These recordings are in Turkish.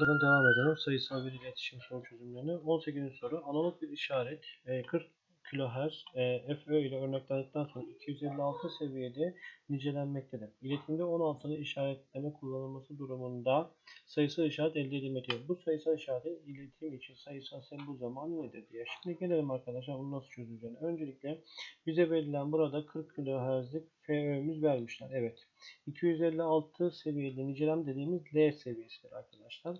Buradan devam edelim. Sayısal bir iletişim soru çözümlerini. 18. soru. Analog bir işaret e, 40 kHz e, FÖ ile örneklendikten sonra 256 seviyede nicelenmektedir. İletimde 16'lı işaretleme kullanılması durumunda sayısal işaret elde edilmektedir. Bu sayısal işaretin iletim için sayısal sembol zamanı nedir diye. Şimdi gelelim arkadaşlar bunu nasıl çözeceğini. Öncelikle bize verilen burada 40 kHz'lik FÖ'müz vermişler. Evet. 256 seviyeli nicelem dediğimiz L seviyesidir arkadaşlar.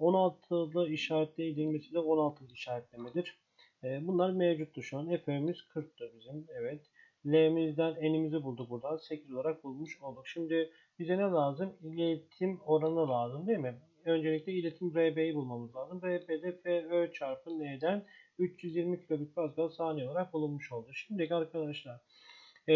16'lı işaretle edilmesi de 16'lı işaretlemedir. E, bunlar mevcuttu şu an. FÖ'müz 40'tır bizim. Evet. L'mizden n'imizi bulduk buradan. 8 olarak bulmuş olduk. Şimdi bize ne lazım? İletim oranı lazım değil mi? Öncelikle iletim RB'yi bulmamız lazım. RB'de FÖ çarpı N'den 320 kilobit pascal saniye olarak bulunmuş oldu. Şimdi arkadaşlar e,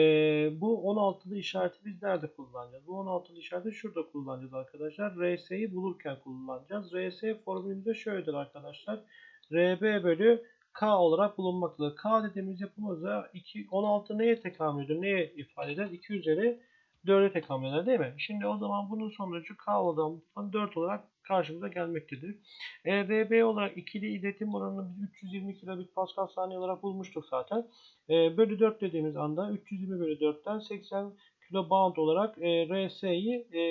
bu 16'lı işareti biz nerede kullanacağız? Bu 16'lı işareti şurada kullanacağız arkadaşlar. RS'yi bulurken kullanacağız. RS formülümüz de şöyledir arkadaşlar. RB bölü K olarak bulunmaktadır. K dediğimiz yapımızda 2, 16 neye tekamül eder? Neye ifade eder? 2 üzeri 4'e tekamül eder değil mi? Şimdi o zaman bunun sonucu K olan 4 olarak karşımıza gelmektedir. E, RB olarak ikili iletim oranını biz 320 kilobit pascal saniye olarak bulmuştuk zaten. E, bölü 4 dediğimiz anda 320 bölü 4'ten 80 kilobound olarak e, RS'yi e,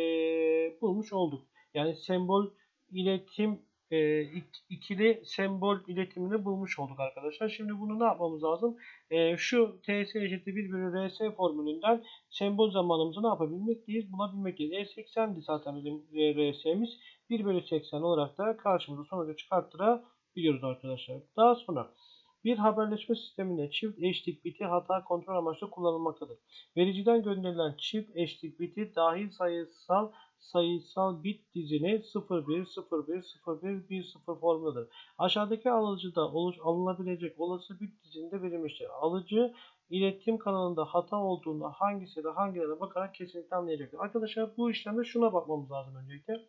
bulmuş olduk. Yani sembol iletim e, ikili sembol iletimini bulmuş olduk arkadaşlar. Şimdi bunu ne yapmamız lazım? E, şu TS eşittir 1 bölü RS formülünden sembol zamanımızı ne yapabilmekteyiz? Bulabilmekteyiz. E80'di zaten bizim RS'miz. 1 bölü 80 olarak da karşımıza sonucu çıkarttırabiliyoruz arkadaşlar. Daha sonra bir haberleşme sisteminde çift eşlik biti hata kontrol amaçlı kullanılmaktadır. Vericiden gönderilen çift eşlik biti dahil sayısal sayısal bit dizini 01, 01, 01, 10 formundadır. Aşağıdaki alıcıda oluş, alınabilecek olası bit dizinde verilmiştir. Alıcı iletim kanalında hata olduğunda hangisi de hangilerine bakarak kesinlikle anlayacaktır. Arkadaşlar bu işlemde şuna bakmamız lazım öncelikle.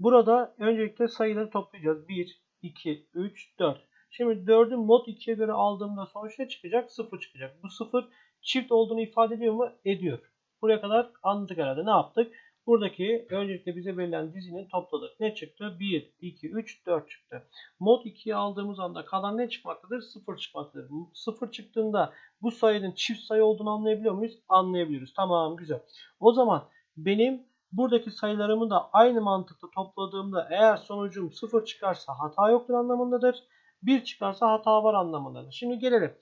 Burada öncelikle sayıları toplayacağız. 1, 2, 3, 4. Şimdi 4'ü mod 2'ye göre aldığımda sonuç ne çıkacak? 0 çıkacak. Bu 0 çift olduğunu ifade ediyor mu? Ediyor. Buraya kadar anladık herhalde. Ne yaptık? Buradaki öncelikle bize verilen dizinin topladık. Ne çıktı? 1, 2, 3, 4 çıktı. Mod 2'yi aldığımız anda kalan ne çıkmaktadır? 0 çıkmaktadır. 0 çıktığında bu sayının çift sayı olduğunu anlayabiliyor muyuz? Anlayabiliyoruz. Tamam güzel. O zaman benim buradaki sayılarımı da aynı mantıkla topladığımda eğer sonucum 0 çıkarsa hata yoktur anlamındadır. 1 çıkarsa hata var anlamındadır. Şimdi gelelim.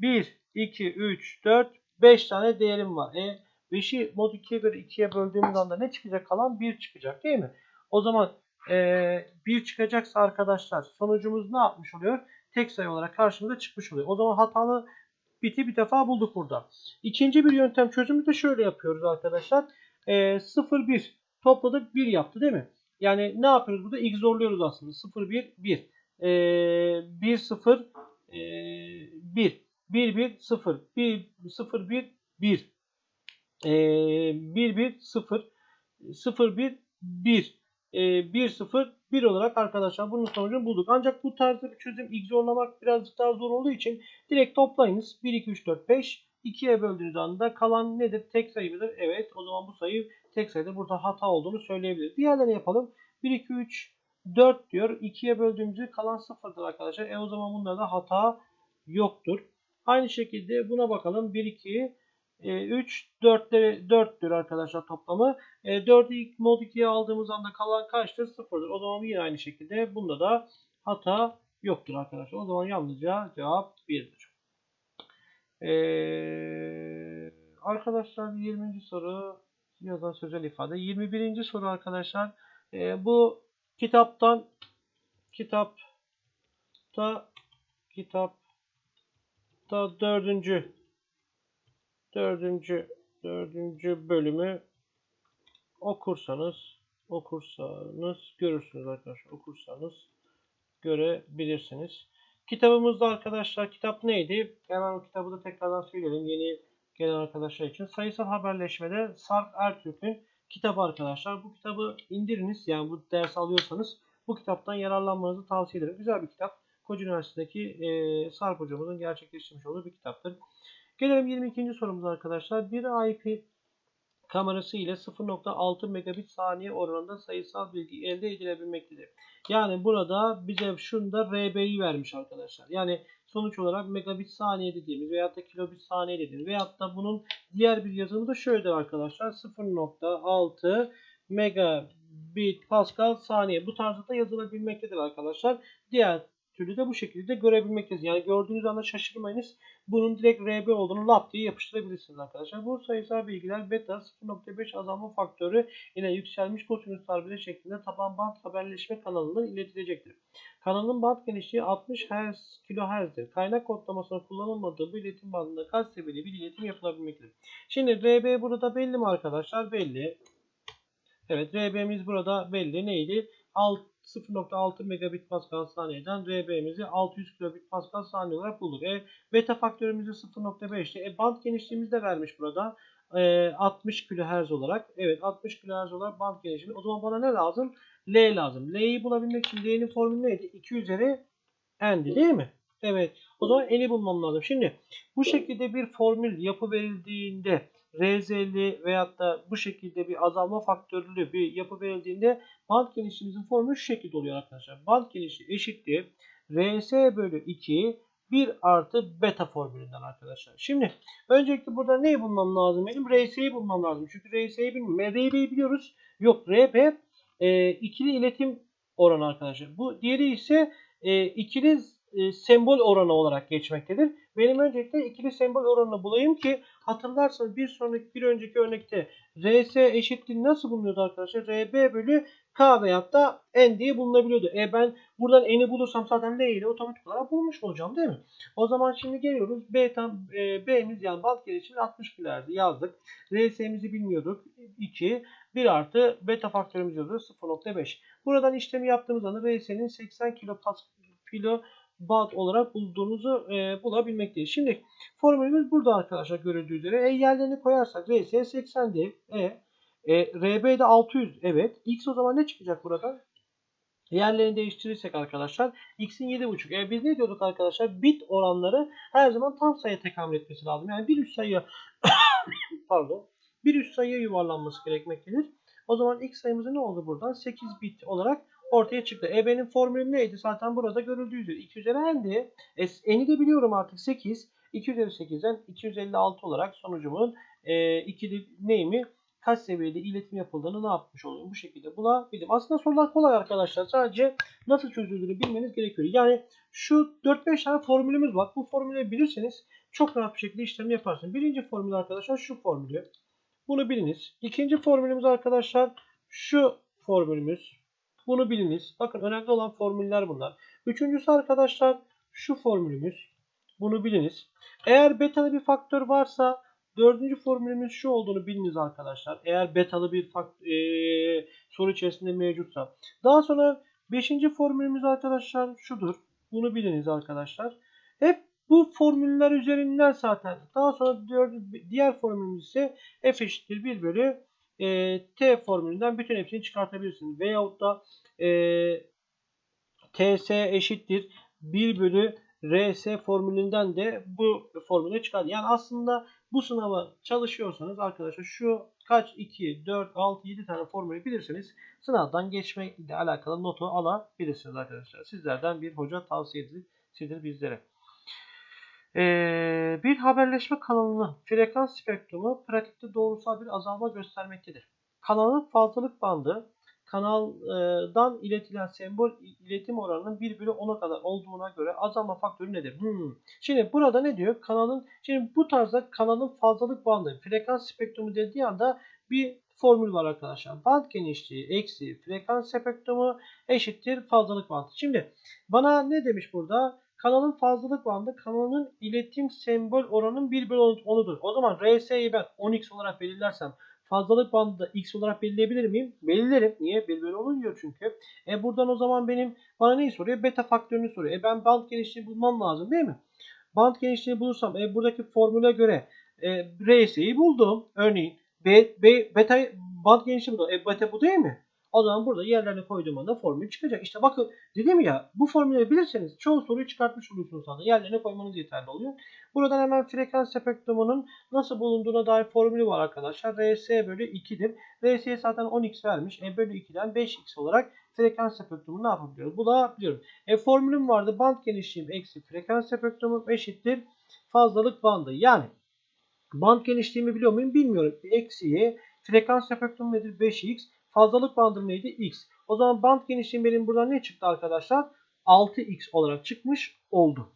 1, 2, 3, 4, 5 tane değerim var. E 5'i mod 2'ye göre 2'ye böldüğümüz anda ne çıkacak kalan? 1 çıkacak değil mi? O zaman e, 1 çıkacaksa arkadaşlar sonucumuz ne yapmış oluyor? Tek sayı olarak karşımıza çıkmış oluyor. O zaman hatalı biti bir defa bulduk burada. İkinci bir yöntem çözümü de şöyle yapıyoruz arkadaşlar. E, 0 1 topladık 1 yaptı değil mi? Yani ne yapıyoruz burada? X zorluyoruz aslında. 0 1 1. E, 1 0 e, 1 1 1 0 1 0 1 1 e, 1 1 0 0 1 1 e, 1 0 1 olarak arkadaşlar bunun sonucunu bulduk. Ancak bu tarzda bir çözüm x zorlamak birazcık daha zor olduğu için direkt toplayınız. 1 2 3 4 5 2'ye böldüğünüz anda kalan nedir? Tek sayı mıdır? Evet. O zaman bu sayı tek sayıda burada hata olduğunu söyleyebiliriz. Diğerlerini yapalım. 1 2 3 4 diyor. 2'ye böldüğümüzde kalan 0'dır arkadaşlar. E o zaman bunlarda hata yoktur. Aynı şekilde buna bakalım. 1 2 3 4'leri 4'tür arkadaşlar toplamı. E, 4'ü ilk mod 2'ye aldığımız anda kalan kaçtır? 0'dır. O zaman yine aynı şekilde bunda da hata yoktur arkadaşlar. O zaman yalnızca cevap 1'dir. Ee, arkadaşlar 20. soru yazan sözel ifade. 21. soru arkadaşlar. E, bu kitaptan kitapta kitapta dördüncü dördüncü dördüncü bölümü okursanız okursanız görürsünüz arkadaşlar. Okursanız görebilirsiniz. Kitabımızda arkadaşlar kitap neydi? Hemen o kitabı da tekrardan söyleyelim yeni gelen arkadaşlar için. Sayısal haberleşmede Sarp Ertürk'ün kitabı arkadaşlar. Bu kitabı indiriniz. Yani bu ders alıyorsanız bu kitaptan yararlanmanızı tavsiye ederim. Güzel bir kitap. Koca Üniversitesi'ndeki e, Sarp hocamızın gerçekleştirmiş olduğu bir kitaptır. Gelelim 22. sorumuza arkadaşlar. Bir IP kamerası ile 0.6 megabit saniye oranında sayısal bilgi elde edilebilmektedir. Yani burada bize şunda RB'yi vermiş arkadaşlar. Yani sonuç olarak megabit saniye dediğimiz veyahut da kilobit saniye dediğimiz veyahut da bunun diğer bir yazımı da şöyle arkadaşlar 0.6 megabit pascal saniye bu tarzda da yazılabilmektedir arkadaşlar. Diğer türlü de bu şekilde görebilmekteyiz. Yani gördüğünüz anda şaşırmayınız. Bunun direkt RB olduğunu lap diye yapıştırabilirsiniz arkadaşlar. Bu sayısal bilgiler beta 0.5 azalma faktörü ile yükselmiş kosinüs tarbide şeklinde taban band haberleşme kanalından iletilecektir. Kanalın band genişliği 60 Hz kHz'dir. Kaynak kodlamasına kullanılmadığı bu iletim bandında kaç seviyeli bir iletim yapılabilmektedir. Şimdi RB burada belli mi arkadaşlar? Belli. Evet RB'miz burada belli. Neydi? 0.6 megabit pascal saniyeden RB'mizi 600 kilobit pascal saniye olarak bulduk. E, beta faktörümüzü 0.5'ti. E, band genişliğimizi de vermiş burada. E, 60 kHz olarak. Evet 60 kHz olarak band genişliği. O zaman bana ne lazım? L lazım. L'yi bulabilmek için L'nin formülü neydi? 2 üzeri n'di değil mi? Evet. O zaman n'i bulmam lazım. Şimdi bu şekilde bir formül yapı verildiğinde RZ'li veyahut da bu şekilde bir azalma faktörlü bir yapı verildiğinde band genişliğimizin formülü şu şekilde oluyor arkadaşlar. Band genişliği eşittir RS bölü 2 1 artı beta formülünden arkadaşlar. Şimdi öncelikle burada neyi bulmam lazım benim? RS'yi bulmam lazım. Çünkü RS'yi bilmiyorum. RB'yi biliyoruz. Yok RB e, ikili iletim oranı arkadaşlar. Bu diğeri ise e, ikili e, sembol oranı olarak geçmektedir. Benim öncelikle ikili sembol oranını bulayım ki hatırlarsanız bir sonraki bir önceki örnekte RS eşitliği nasıl bulunuyordu arkadaşlar? RB bölü K veyahut da N diye bulunabiliyordu. E ben buradan N'i bulursam zaten L ile otomatik olarak bulmuş olacağım değil mi? O zaman şimdi geliyoruz. B tam e, B'miz yani band gelişimi 60 kHz yazdık. RS'mizi bilmiyorduk. 2 1 artı beta faktörümüz yazıyor 0.5. Buradan işlemi yaptığımız anda RS'nin 80 kilo kilo bad olarak bulduğunuzu e, bulabilmekteyiz. Şimdi formülümüz burada arkadaşlar görüldüğü üzere. E yerlerini koyarsak RS 80'di. E, e RB'de 600. Evet. X o zaman ne çıkacak buradan? Yerlerini değiştirirsek arkadaşlar x'in 7.5. E biz ne diyorduk arkadaşlar? Bit oranları her zaman tam sayıya tekamül etmesi lazım. Yani bir üst sayıya pardon bir üst sayıya yuvarlanması gerekmektedir. O zaman x sayımızın ne oldu buradan? 8 bit olarak ortaya çıktı. EB'nin formülü neydi? Zaten burada görüldüğü üzere 2 üzeri n'di. E, n'i de biliyorum artık 8. 2 üzeri 8'den 256 olarak sonucumun e, ikili neyimi kaç seviyede iletim yapıldığını ne yapmış oluyorum? Bu şekilde bulabildim. Aslında sorular kolay arkadaşlar. Sadece nasıl çözüldüğünü bilmeniz gerekiyor. Yani şu 4-5 tane formülümüz var. Bu formülü bilirseniz çok rahat bir şekilde işlemi yaparsınız. Birinci formül arkadaşlar şu formülü. Bunu biliniz. İkinci formülümüz arkadaşlar şu formülümüz. Bunu biliniz. Bakın önemli olan formüller bunlar. Üçüncüsü arkadaşlar şu formülümüz. Bunu biliniz. Eğer betalı bir faktör varsa dördüncü formülümüz şu olduğunu biliniz arkadaşlar. Eğer betalı bir faktör, e, soru içerisinde mevcutsa. Daha sonra beşinci formülümüz arkadaşlar şudur. Bunu biliniz arkadaşlar. Hep bu formüller üzerinden zaten. Daha sonra diğer formülümüz ise f eşittir 1 bölü e, t formülünden bütün hepsini çıkartabilirsiniz. Veyahut da e, ts eşittir 1 bölü rs formülünden de bu formülü çıkar. Yani aslında bu sınava çalışıyorsanız arkadaşlar şu kaç 2, 4, 6, 7 tane formülü bilirseniz sınavdan geçme ile alakalı notu alabilirsiniz arkadaşlar. Sizlerden bir hoca tavsiyesidir bizlere. Ee, bir haberleşme kanalının frekans spektrumu pratikte doğrusal bir azalma göstermektedir. Kanalın fazlalık bandı kanaldan iletilen sembol iletim oranının 1 bölü 10'a kadar olduğuna göre azalma faktörü nedir? Hmm. Şimdi burada ne diyor? Kanalın şimdi bu tarzda kanalın fazlalık bandı frekans spektrumu dediği anda bir formül var arkadaşlar. Band genişliği eksi frekans spektrumu eşittir fazlalık bandı. Şimdi bana ne demiş burada? Kanalın fazlalık bandı kanalın iletim sembol oranının 1 bölü 10'udur. O zaman RS'yi ben 10x olarak belirlersem fazlalık bandı da x olarak belirleyebilir miyim? Belirlerim. Niye? 1 bölü 10 diyor çünkü. E buradan o zaman benim bana neyi soruyor? Beta faktörünü soruyor. E ben band genişliğini bulmam lazım değil mi? Band genişliğini bulursam e buradaki formüle göre e, RS'yi buldum. Örneğin B, B, beta band genişliği buldum. E beta bu değil mi? O zaman burada yerlerine koyduğum anda formül çıkacak. İşte bakın dedim ya bu formülleri bilirseniz çoğu soruyu çıkartmış olursunuz zaten. Yerlerine koymanız yeterli oluyor. Buradan hemen frekans spektrumunun nasıl bulunduğuna dair formülü var arkadaşlar. RS bölü 2'dir. RS'ye zaten 10x vermiş. E bölü 2'den 5x olarak frekans spektrumunu ne yapabiliyoruz? Bu da biliyorum. E formülüm vardı. Band genişliğim eksi frekans spektrumum eşittir. Fazlalık bandı. Yani band genişliğimi biliyor muyum? Bilmiyorum. Eksiye frekans spektrum nedir? 5x. Fazlalık bandım neydi? X. O zaman band genişliğim benim buradan ne çıktı arkadaşlar? 6x olarak çıkmış oldu.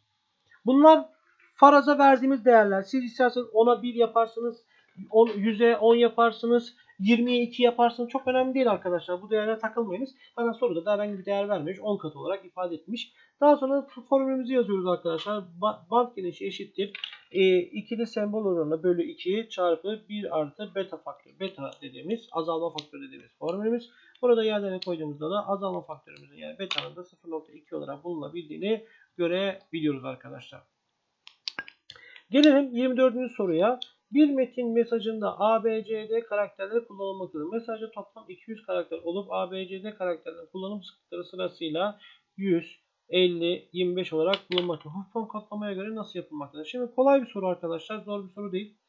Bunlar faraza verdiğimiz değerler. Siz isterseniz 10'a 1 yaparsınız. 10, 100'e 10 yaparsınız. 20'ye 2 yaparsınız. Çok önemli değil arkadaşlar. Bu değerlere takılmayınız. Hemen soruda da herhangi bir değer vermemiş. 10 katı olarak ifade etmiş. Daha sonra formülümüzü yazıyoruz arkadaşlar. Ba- Band genişliği eşittir. E, ikili sembol oranı bölü 2 çarpı 1 artı beta faktör. Beta dediğimiz azalma faktörü dediğimiz formülümüz. Burada yerlerine koyduğumuzda da azalma faktörümüzün yani beta'nın da 0.2 olarak bulunabildiğini görebiliyoruz arkadaşlar. Gelelim 24. soruya. Bir metin mesajında ABCD karakterleri kullanılmaktadır. Mesajda toplam 200 karakter olup ABCD karakterlerin kullanım sıklıkları sırasıyla 100, 50, 25 olarak bulunmaktadır. Huffman kodlamaya göre nasıl yapılmaktadır? Şimdi kolay bir soru arkadaşlar. Zor bir soru değil.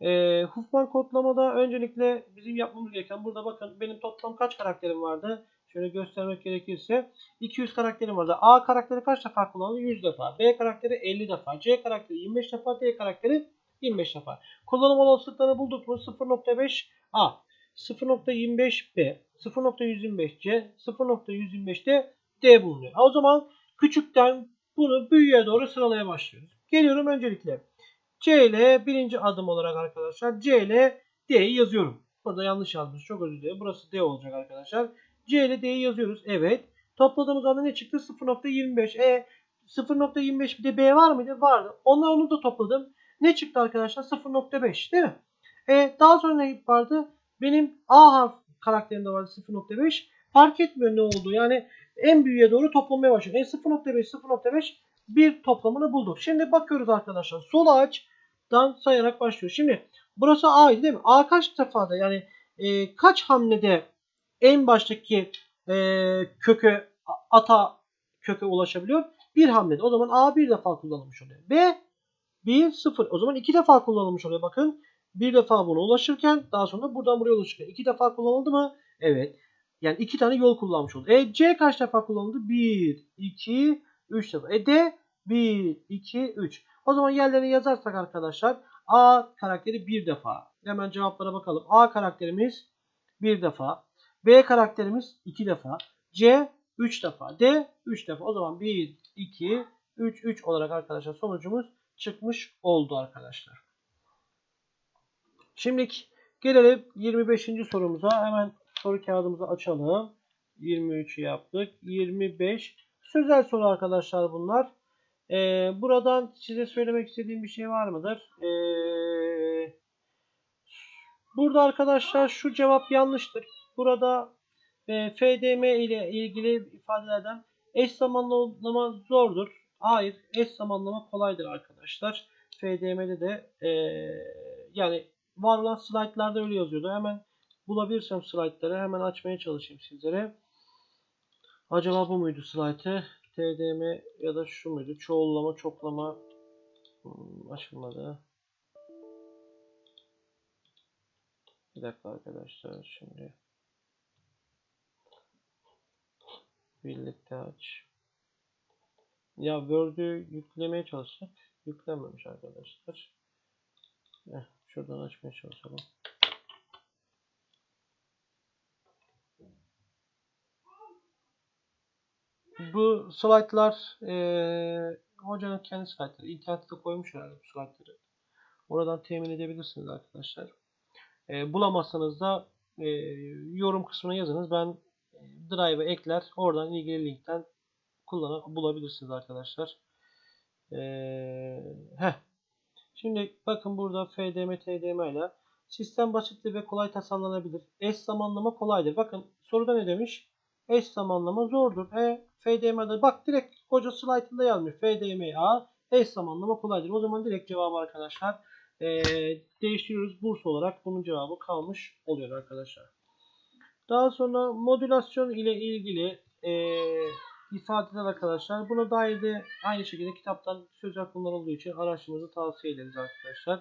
E, Huffman kodlamada öncelikle bizim yapmamız gereken burada bakın benim toplam kaç karakterim vardı? Şöyle göstermek gerekirse 200 karakterim vardı. A karakteri kaç defa kullanıldı? 100 defa. B karakteri 50 defa. C karakteri 25 defa. D karakteri 25 defa. Kullanım olasılıklarını bulduk mu? 0.5 A, 0.25 B, 0.125 C, 0.125 de D bulunuyor. O zaman küçükten bunu büyüğe doğru sıralamaya başlıyoruz. Geliyorum öncelikle. C ile birinci adım olarak arkadaşlar C ile D'yi yazıyorum. Burada yanlış yazmış. Çok özür dilerim. Burası D olacak arkadaşlar. C ile D'yi yazıyoruz. Evet. Topladığımız anda ne çıktı? 0.25. E 0.25 bir de B var mıydı? Vardı. Onları onu da topladım. Ne çıktı arkadaşlar? 0.5 değil mi? E, daha sonra ne vardı? Benim A harf karakterimde vardı 0.5. Fark etmiyor ne oldu. Yani en büyüğe doğru toplamaya başlıyor. E 0.5 0.5 bir toplamını bulduk. Şimdi bakıyoruz arkadaşlar. Sol ağaçtan sayarak başlıyor. Şimdi burası A'ydı değil mi? A kaç defada yani e, kaç hamlede en baştaki e, köke ata köke ulaşabiliyor? Bir hamlede. O zaman A bir defa kullanılmış oluyor. B 1 0. O zaman iki defa kullanılmış oluyor. Bakın bir defa buna ulaşırken daha sonra buradan buraya ulaşırken iki defa kullanıldı mı? Evet. Yani iki tane yol kullanmış oldu. E C kaç defa kullanıldı? 1, 2, 3 defa. E D 1, 2, 3. O zaman yerlerini yazarsak arkadaşlar A karakteri bir defa. Hemen cevaplara bakalım. A karakterimiz bir defa. B karakterimiz iki defa. C 3 defa. D 3 defa. O zaman 1, 2, 3, 3 olarak arkadaşlar sonucumuz çıkmış oldu arkadaşlar. Şimdi gelelim 25. sorumuza. Hemen soru kağıdımızı açalım. 23'ü yaptık. 25 sözel soru arkadaşlar bunlar. Ee, buradan size söylemek istediğim bir şey var mıdır? Ee, burada arkadaşlar şu cevap yanlıştır. Burada e, FDM ile ilgili ifadelerden eş zamanlama zordur. Hayır, eş zamanlama kolaydır arkadaşlar. FDM'de de e, yani var olan slaytlarda öyle yazıyordu. Hemen bulabilirsem slaytları hemen açmaya çalışayım sizlere. Acaba bu muydu slaytı? TDM ya da şu muydu? Çoğullama, çoklama hmm, açılmadı. Bir dakika arkadaşlar şimdi. Birlikte aç. Ya Word'ü yüklemeye çalıştık. Yüklenmemiş arkadaşlar. Heh, şuradan açmaya çalışalım. Bu slaytlar ee, hocanın kendi slaytları. İnternette koymuş herhalde bu slaytları. Oradan temin edebilirsiniz arkadaşlar. E, bulamazsanız da e, yorum kısmına yazınız. Ben Drive'a ekler. Oradan ilgili linkten kullanıp bulabilirsiniz arkadaşlar. Ee. Şimdi bakın burada FDM, TDM ile sistem basittir ve kolay tasarlanabilir. Eş zamanlama kolaydır. Bakın soruda ne demiş? Eş zamanlama zordur. E, FDM'de bak direkt koca slaytında yazmış. FDMA eş zamanlama kolaydır. O zaman direkt cevabı arkadaşlar e, değiştiriyoruz. Burs olarak bunun cevabı kalmış oluyor arkadaşlar. Daha sonra modülasyon ile ilgili e, ifadeler arkadaşlar. Buna dair de aynı şekilde kitaptan sözel konular olduğu için araştırmanızı tavsiye ederiz arkadaşlar.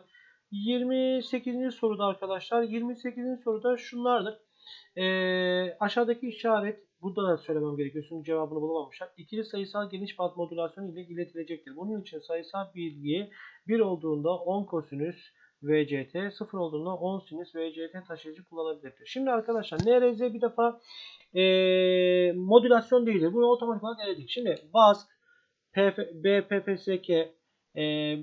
28. soruda arkadaşlar. 28. soruda şunlardır. E, aşağıdaki işaret burada da söylemem gerekiyor. Çünkü cevabını bulamamışlar. İkili sayısal geniş bant modülasyonu ile iletilecektir. Bunun için sayısal bilgi 1 olduğunda 10 kosinüs VCT, 0 olduğunda 10 sinüs VCT taşıyıcı kullanabilirdir. Şimdi arkadaşlar NRZ bir defa e, modülasyon değildir. Bunu otomatik olarak eledik. Şimdi BASK, PF, BPPSK, e,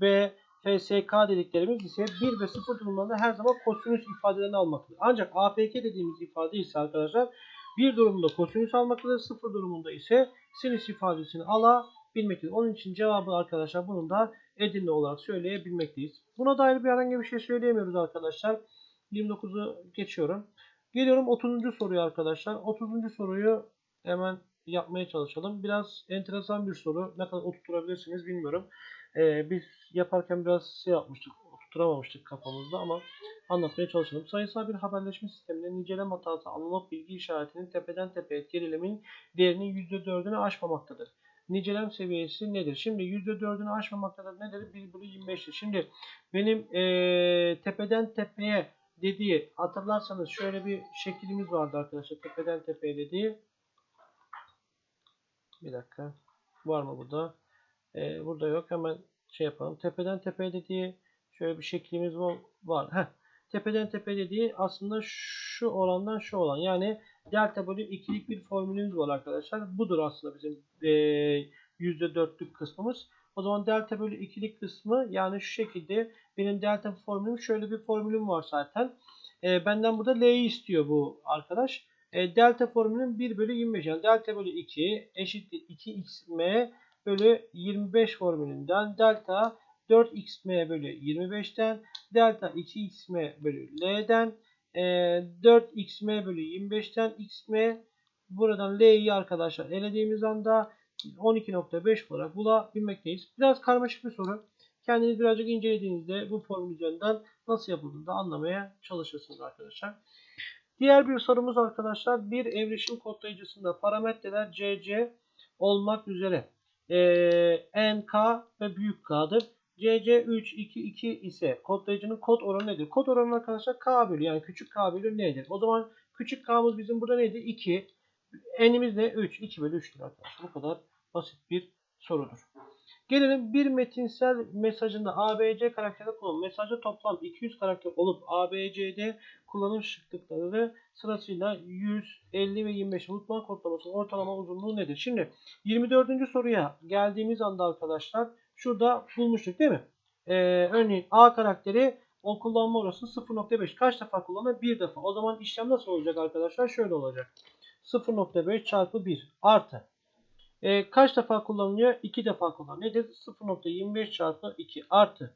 BFSK dediklerimiz ise 1 ve 0 durumlarında her zaman kosinüs ifadelerini almaktadır. Ancak APK dediğimiz ifade ise arkadaşlar bir durumunda kosinüs almaktadır. 0 durumunda ise sinüs ifadesini alabilmektedir. Onun için cevabı arkadaşlar bunun da Edirne olarak söyleyebilmekteyiz. Buna dair bir herhangi bir şey söyleyemiyoruz arkadaşlar. 29'u geçiyorum. Geliyorum 30. soruya arkadaşlar. 30. soruyu hemen yapmaya çalışalım. Biraz enteresan bir soru. Ne kadar oturtturabilirsiniz bilmiyorum. Ee, biz yaparken biraz şey yapmıştık. Oturtturamamıştık kafamızda ama anlatmaya çalışalım. Sayısal bir haberleşme sisteminde nicelem hatası analog bilgi işaretinin tepeden tepeye gerilemin değerinin %4'ünü aşmamaktadır. Nicelem seviyesi nedir? Şimdi %4'ünü aşmamaktadır nedir? 1 bölü 25'tir. Şimdi benim ee, tepeden tepeye dediği hatırlarsanız şöyle bir şeklimiz vardı arkadaşlar. Tepeden tepeye dediği. Bir dakika. Var mı burada? Ee, burada yok. Hemen şey yapalım. Tepeden tepeye dediği şöyle bir şeklimiz var. Heh. Tepeden tepe dediği aslında şu orandan şu olan. Yani delta bölü 2'lik bir formülümüz var arkadaşlar. Budur aslında bizim e, %4'lük kısmımız. O zaman delta bölü 2'lik kısmı yani şu şekilde benim delta formülüm şöyle bir formülüm var zaten. E, benden burada L'yi istiyor bu arkadaş. E, delta formülüm 1 bölü 25 yani delta bölü 2 eşittir 2xm bölü 25 formülünden delta 4xm bölü 25'ten delta 2xm bölü L'den e, 4xm bölü 25'ten xm buradan L'yi arkadaşlar elediğimiz anda 12.5 olarak bulabilmekteyiz. Biraz karmaşık bir soru. Kendiniz birazcık incelediğinizde bu formül üzerinden nasıl yapıldığını da anlamaya çalışırsınız arkadaşlar. Diğer bir sorumuz arkadaşlar bir evrişim kodlayıcısında parametreler CC olmak üzere e, NK ve büyük K'dır. CC 3, 2, 2 ise kodlayıcının kod oranı nedir? Kod oranı arkadaşlar K bölü yani küçük K bölü nedir? O zaman küçük K'mız bizim burada neydi? 2. N'imiz de 3. 2 bölü 3'tür arkadaşlar. Bu kadar basit bir sorudur. Gelelim bir metinsel mesajında ABC karakterde kullanım. Mesajda toplam 200 karakter olup ABC'de kullanım şıklıkları sırasıyla 100, 50 ve 25 unutma kodlamasının ortalama uzunluğu nedir? Şimdi 24. soruya geldiğimiz anda arkadaşlar şurada bulmuştuk değil mi? Ee, örneğin A karakteri o kullanma orası 0.5. Kaç defa kullanır? Bir defa. O zaman işlem nasıl olacak arkadaşlar? Şöyle olacak. 0.5 çarpı 1 artı e, kaç defa kullanılıyor? 2 defa kullanılıyor. Nedir? 0.25 çarpı 2 artı.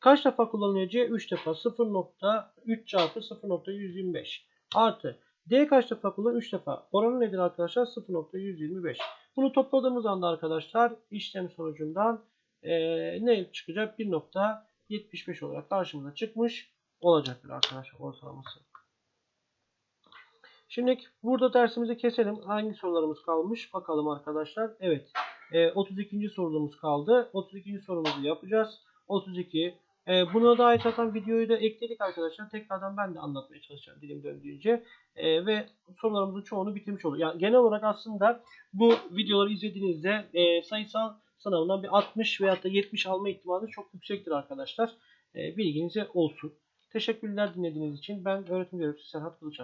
Kaç defa kullanılıyor C? 3 defa. 0.3 çarpı 0.125 artı. D kaç defa kullanılıyor? 3 defa. Oranı nedir arkadaşlar? 0.125. Bunu topladığımız anda arkadaşlar işlem sonucundan e, ne çıkacak? 1.75 olarak karşımıza çıkmış olacaktır arkadaşlar ortalaması. Şimdi burada dersimizi keselim. Hangi sorularımız kalmış? Bakalım arkadaşlar. Evet. E, 32. sorumuz kaldı. 32. sorumuzu yapacağız. 32. E, buna dair zaten videoyu da ekledik arkadaşlar. Tekrardan ben de anlatmaya çalışacağım dilim döndüğünce. E, ve sorularımızın çoğunu bitirmiş olur. Yani genel olarak aslında bu videoları izlediğinizde e, sayısal sınavından bir 60 veya da 70 alma ihtimali çok yüksektir arkadaşlar. E, bilginize olsun. Teşekkürler dinlediğiniz için. Ben öğretim görevlisi Serhat Kılıçar.